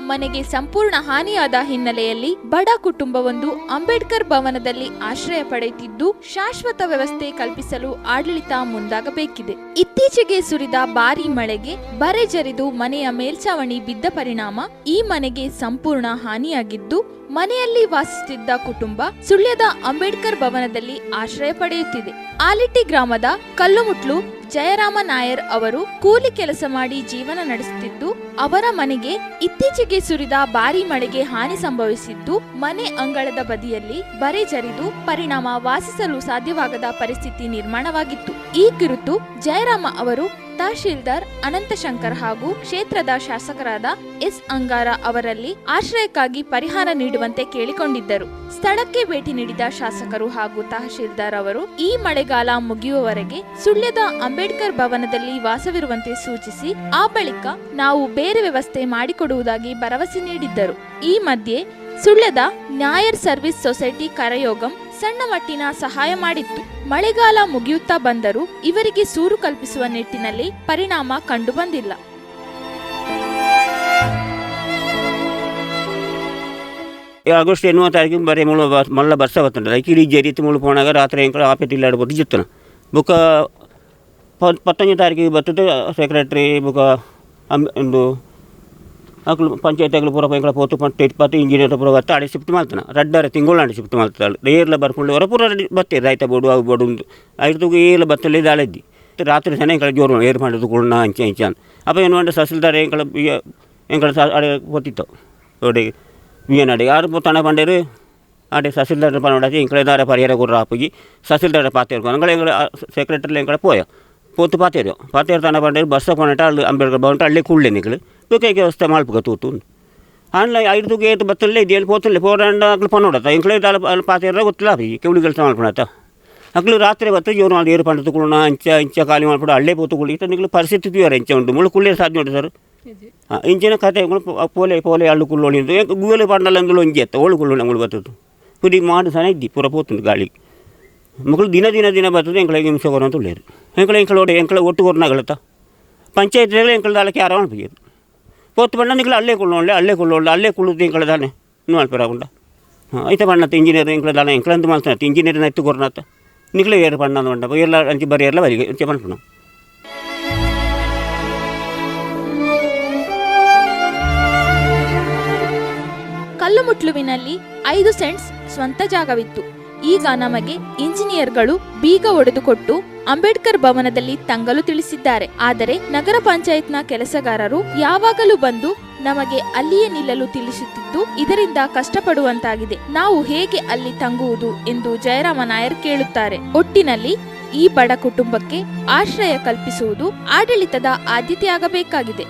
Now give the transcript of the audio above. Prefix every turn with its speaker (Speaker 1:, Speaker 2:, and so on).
Speaker 1: ಮನೆಗೆ ಸಂಪೂರ್ಣ ಹಾನಿಯಾದ ಹಿನ್ನೆಲೆಯಲ್ಲಿ ಬಡ ಕುಟುಂಬವೊಂದು ಅಂಬೇಡ್ಕರ್ ಭವನದಲ್ಲಿ ಆಶ್ರಯ ಪಡೆಯುತ್ತಿದ್ದು, ಶಾಶ್ವತ ವ್ಯವಸ್ಥೆ ಕಲ್ಪಿಸಲು ಆಡಳಿತ ಮುಂದಾಗಬೇಕಿದೆ. ಇತ್ತೀಚೆಗೆ ಸುರಿದ ಭಾರಿ ಮಳೆಗೆ ಬರೆ ಜರಿದು ಮನೆಯ ಮೇಲ್ಛಾವಣಿ ಬಿದ್ದ ಪರಿಣಾಮ ಈ ಮನೆಗೆ ಸಂಪೂರ್ಣ ಹಾನಿಯಾಗಿದ್ದು, ಮನೆಯಲ್ಲಿ ವಾಸಿಸುತ್ತಿದ್ದ ಕುಟುಂಬ ಸುಳ್ಯದ ಅಂಬೇಡ್ಕರ್ ಭವನದಲ್ಲಿ ಆಶ್ರಯ ಪಡೆಯುತ್ತಿದೆ. ಆಲಿಟ್ಟಿ ಗ್ರಾಮದ ಕಲ್ಲುಮುಟ್ಲು ಜಯರಾಮ ನಾಯರ್ ಅವರು ಕೂಲಿ ಕೆಲಸ ಮಾಡಿ ಜೀವನ ನಡೆಸುತ್ತಿದ್ದು, ಅವರ ಮನೆಗೆ ಇತ್ತೀಚೆಗೆ ಸುರಿದ ಭಾರಿ ಮಳೆಗೆ ಹಾನಿ ಸಂಭವಿಸಿದ್ದು, ಮನೆ ಅಂಗಳದ ಬದಿಯಲ್ಲಿ ಬರೆ ಜರಿದು ಪರಿಣಾಮ ವಾಸಿಸಲು ಸಾಧ್ಯವಾಗದ ಪರಿಸ್ಥಿತಿ ನಿರ್ಮಾಣವಾಗಿತ್ತು. ಈ ಕುರಿತು ಜಯರಾಮ ಅವರು ತಹಶೀಲ್ದಾರ್ ಅನಂತಶಂಕರ್ ಹಾಗೂ ಕ್ಷೇತ್ರದ ಶಾಸಕರಾದ ಎಸ್ ಅಂಗಾರ ಅವರಲ್ಲಿ ಆಶ್ರಯಕ್ಕಾಗಿ ಪರಿಹಾರ ನೀಡುವಂತೆ ಕೇಳಿಕೊಂಡಿದ್ದರು. ಸ್ಥಳಕ್ಕೆ ಭೇಟಿ ನೀಡಿದ ಶಾಸಕರು ಹಾಗೂ ತಹಶೀಲ್ದಾರ್ ಅವರು ಈ ಮಳೆಗಾಲ ಮುಗಿಯುವವರೆಗೆ ಸುಳ್ಯದ ಅಂಬೇಡ್ಕರ್ ಭವನದಲ್ಲಿ ವಾಸವಿರುವಂತೆ ಸೂಚಿಸಿ, ಆ ಬಳಿಕ ನಾವು ಬೇರೆ ವ್ಯವಸ್ಥೆ ಮಾಡಿಕೊಡುವುದಾಗಿ ಭರವಸೆ ನೀಡಿದ್ದರು. ಈ ಮಧ್ಯೆ ಸುಳ್ಯದ ನ್ಯಾಯರ್ ಸರ್ವಿಸ್ ಸೊಸೈಟಿ ಕರಯೋಗಂ ಸಣ್ಣ ಮಟ್ಟಿನ ಸಹಾಯ ಮಾಡಿತ್ತು. ಮಳೆಗಾಲ ಮುಗಿಯುತ್ತಾ ಬಂದರೂ ಇವರಿಗೆ ಸೂರು ಕಲ್ಪಿಸುವ ನಿಟ್ಟಿನಲ್ಲಿ ಪರಿಣಾಮ ಕಂಡುಬಂದಿಲ್ಲ.
Speaker 2: ಆಗಸ್ಟ್ ಎನ್ನುವ ತಾರೀಕು ಬರೀ ಮುಳ್ಳು ಬ- ಮಲ್ಲ ಬರ್ಸ ಬರ್ತದೆ ಕಿಡಿ ಜರಿತು ಮುಳ್ಳು ಪೋಣಾಗ ರಾತ್ರಿ ಎಂಕಳ ಇಲ್ಲ ಆಡ್ಬೋದು ಜಿತ್ತನ ಬುಕ್ಕ ಪತ್ತೊಂದನೇ ತಾರೀಕಿಗೆ ಬರ್ತದೆ ಸೆಕ್ರೆಟ್ರಿ ಒಂದು ಅಕ್ಲು ಪಂಚಾಯತ್ ಅಗ್ಲು ಪೂರ ಎಂಕಳ ಪೋತು ಪಂಟ ಇಪ್ಪತ್ತು ಇಂಜಿನಿಯರ್ ಪೂರ ಬತ್ತ ಅಡೆ ಶಿಫ್ಟ್ ಮಾಡ್ತಾನೆ ರಡ್ಡಾರೆ ತಿಂಗಳು ಶಿಫ್ಟ್ ಮಾಡ್ತಾಳೆ ಏರ್ಲ ಬರ್ಕೊಂಡು ಹೊರ ಪೂರ ಬತ್ತೆ ರೈತ ಬೋಡು ಅವು ಬೋಡು ಉಂಟು ಐದು ಏಲ ಬತ್ತಲ್ಲಿ ದಾಳಿದ್ದಿ ರಾತ್ರಿ ಸನ ಎಂಕಳ ಜೋರು ಏರ್ ಮಾಡೋದು ಕೂಡ ಅಂಚೆ ಅಂಚೆ ಅಂತ ಅಪ್ಪ ಏನು ಮಾಡಿ ಸಸಿಲ್ದಾರೆ ಎಂಕಳ ಎಂಕಳ ಸ ಅಡೆ ಗೊತ್ತಿತ್ತು ಒಡೆ ವಿಯನಾಡೆ ಯಾರು ತಣ ಪಂಡೇರು ಅಡೆ ಸಸಿಲ್ದಾರ ಪನೋಡಾಚಿ ಎಂಕಳ ದಾರ ಪರಿಹಾರ ಕೊಡ್ರ ಆಪಗಿ ಸಸಿಲ್ದಾರ ಪಾತೇರ್ಕೊ ಅಂಗಳ ಎಂಗಳ ಸೆಕ್ರೆಟರಿ ಎಂಕಳ ಪೋಯ ಪೋತು ಪಾತೇರು ಪಾತೇರು ತನ ಪಂಡೇರು ಬಸ್ಸ ಪೊನಟ ಅಲ್ಲಿ ಅಂಬೇಡ್ಕರ್ ಭವನ ಅಲ್ಲೇ ಕುಳ್ಳೆ ನಿಕ್ಕಲು ವ್ಯವಸ್ಥೆ ಮಾಡ್ಬೇಕು ತೂತು ಆನ್ಲ ಐದು ಏತು ಬತ್ತಲ್ಲೇ ಎಲ್ಲಿ ಪೋತಲ್ಲೇ ಪೋರಂಡ ಅಕ್ಲು ಪನೋಡತ್ತ ಎಂಕಳೇ ದಾಲ ಅಲ್ಲಿ ಪಾತ್ರ ಗೊತ್ತಿಲ್ಲ ಅವಿ ಕೆವಳಿ ಕೆಲಸ ಮಾಡ್ಕೊಳತ್ತ? ಅಕ್ಲು ರಾತ್ರಿ ಬತ್ತ ಜೋರು ಮಾಡಿ ಏರು ಪಂಡ ತುಕೊಳ್ಳೋಣ ಅಂಚ ಇಂಚ ಖಾಲಿ ಮಾಡ್ಬಿಡು ಅಲ್ಲೇ ಪೋತುಕೊಳ್ಳಿ ನಿಗ್ಲು ಪರಿಸ್ಥಿತಿ ಬೇರೆ ಇಂಚ ಉಂಟು. ಮುಳು ಕುಳ್ಳೇ ಸಾಧ್ಯ ನೋಡಿ ಸರ್. ಹಾಂ ಇಂಚಿನ ಕತೆ ಪೋಲೆ ಪೋಲೆ ಅಳ್ಳು ಕುಳ್ಳೋಳಿ ಅಂತ. ಗೂಗಲ್ ಪಂಡಲ್ಲ ಅಂದಲು ಒಂಜಿ ಎತ್ತ ಓಳು ಕುಳ್ಳೋಣ ಮುಳು ಬತ್ತದು. ಪುಡಿ ಮಾಡಿ ಸಣ್ಣ ಇದ್ದಿ ಪೂರ ಪೋತುಂಡು ಗಾಳಿ. ಮಕ್ಕಳು ದಿನ ದಿನ ದಿನ ಬರ್ತದೆ ಎಂಕಳ ಹಿಂಸೆ ಕೊರೋ ಅಂತ ಉಳ್ಳೇರು ಎಂಕಳ ಎಂಕಳ ಒಡೆ ಎಂಕಳ ಒಟ್ಟು ಕೊರೋನಾಗಳತ್ತ ಪಂಚಾಯತ್ ಎಂಕಳ ಯಾರೋ ಆರಾಮ ಪೋತು ಬಣ್ಣ ನಿಕ್ಲ ಅಲ್ಲೇ ಕೊಳ್ಳೋಳ್ಳೆ ಅಲ್ಲೇ ಕೊಳ್ಳೋಳ್ಳೆ ಅಲ್ಲೇ ಎಂಕಳ ದಾನೆ ಇನ್ನೂ ಅಲ್ಪರಾಗುಂಡ ಹಾಂ ಐತೆ ಬಣ್ಣತ್ತ ಇಂಜಿನಿಯರ್ ಎಂಕಳ ದಾನ ಎಂಕಳ ಅಂತ ಮಾಡ್ತಾನೆ ಇಂಜಿನಿಯರ್ ಎತ್ತು ಕೊರ್ನಾತ ನಿಗ್ಲ ಏರು ಬಣ್ಣ ಬಂಡ ಎಲ್ಲ ಅಂಚಿ ಬರೀ ಎಲ್ಲ ಬರಿಗೆ ಅಂಚೆ ಮಾಡ್ಕೊಂಡು
Speaker 1: ಕಲ್ಲುಮುಟ್ಲುವಿನಲ್ಲಿ ಐದು ಸೆಂಟ್ಸ್ ಸ್ವಂತ ಜಾಗವಿತ್ತು ಈಗ ನಮಗೆ ಇಂಜಿನಿಯರ್ಗಳು ಬೀಗ ಒಡೆದುಕೊಟ್ಟು ಅಂಬೇಡ್ಕರ್ ಭವನದಲ್ಲಿ ತಂಗಲು ತಿಳಿಸಿದ್ದಾರೆ. ಆದರೆ ನಗರ ಪಂಚಾಯತ್ನ ಕೆಲಸಗಾರರು ಯಾವಾಗಲೂ ಬಂದು ನಮಗೆ ಅಲ್ಲಿಯೇ ನಿಲ್ಲಲು ತಿಳಿಸುತ್ತಿದ್ದು, ಇದರಿಂದ ಕಷ್ಟಪಡುವಂತಾಗಿದೆ. ನಾವು ಹೇಗೆ ಅಲ್ಲಿ ತಂಗುವುದು ಎಂದು ಜಯರಾಮ ನಾಯರ್ ಕೇಳುತ್ತಾರೆ. ಒಟ್ಟಿನಲ್ಲಿ ಈ ಬಡ ಕುಟುಂಬಕ್ಕೆ ಆಶ್ರಯ ಕಲ್ಪಿಸುವುದು ಆಡಳಿತದ ಆದ್ಯತೆಯಾಗಬೇಕಾಗಿದೆ.